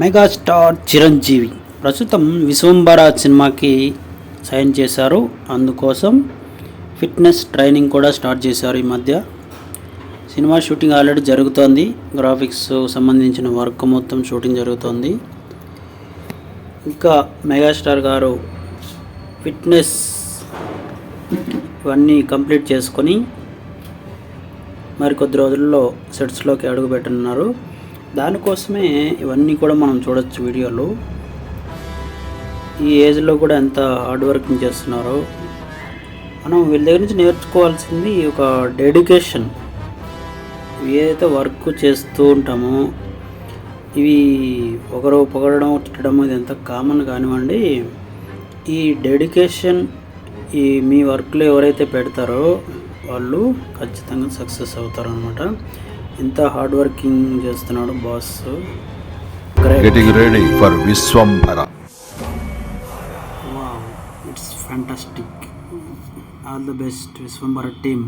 Megastar Chiranjeevi. ప్రస్తుతం విశ్వంబర సినిమాకి sign చేశారు. అందుకోసం ఫిట్నెస్ ట్రైనింగ్ కూడా స్టార్ట్ చేశారు ఈ మధ్య. సినిమా షూటింగ్ ఆల్రెడీ జరుగుతోంది. గ్రాఫిక్స్ సంబంధించిన వర్క్ మొత్తం షూటింగ్ జరుగుతోంది. ఇంకా మెగాస్టార్ గారు ఫిట్నెస్ ఇవన్నీ కంప్లీట్ చేసుకొని మరి కొద్ది రోజుల్లో సెట్స్లోకి అడుగు పెట్టనున్నారు దానికోసమే ఇవన్నీ కూడా మనం చూడొచ్చు వీడియోలు. ఈ ఏజ్లో కూడా ఎంత హార్డ్ వర్కింగ్ చేస్తున్నారో. మనం వీళ్ళ దగ్గర నుంచి నేర్చుకోవాల్సింది ఒక డెడికేషన్. ఏదైతే వర్క్ చేస్తూ ఉంటామో ఇవి ఒకరు పొగడడం తిట్టడం ఇది ఎంత కామన్ కానివ్వండి ఈ డెడికేషన్ ఈ మీ వర్క్లో ఎవరైతే పెడతారో వాళ్ళు ఖచ్చితంగా సక్సెస్ అవుతారు ఎంత హార్డ్ వర్కింగ్ చేస్తున్నాడు boss getting ready for Viswambara. It's fantastic all the best Vishwambhara team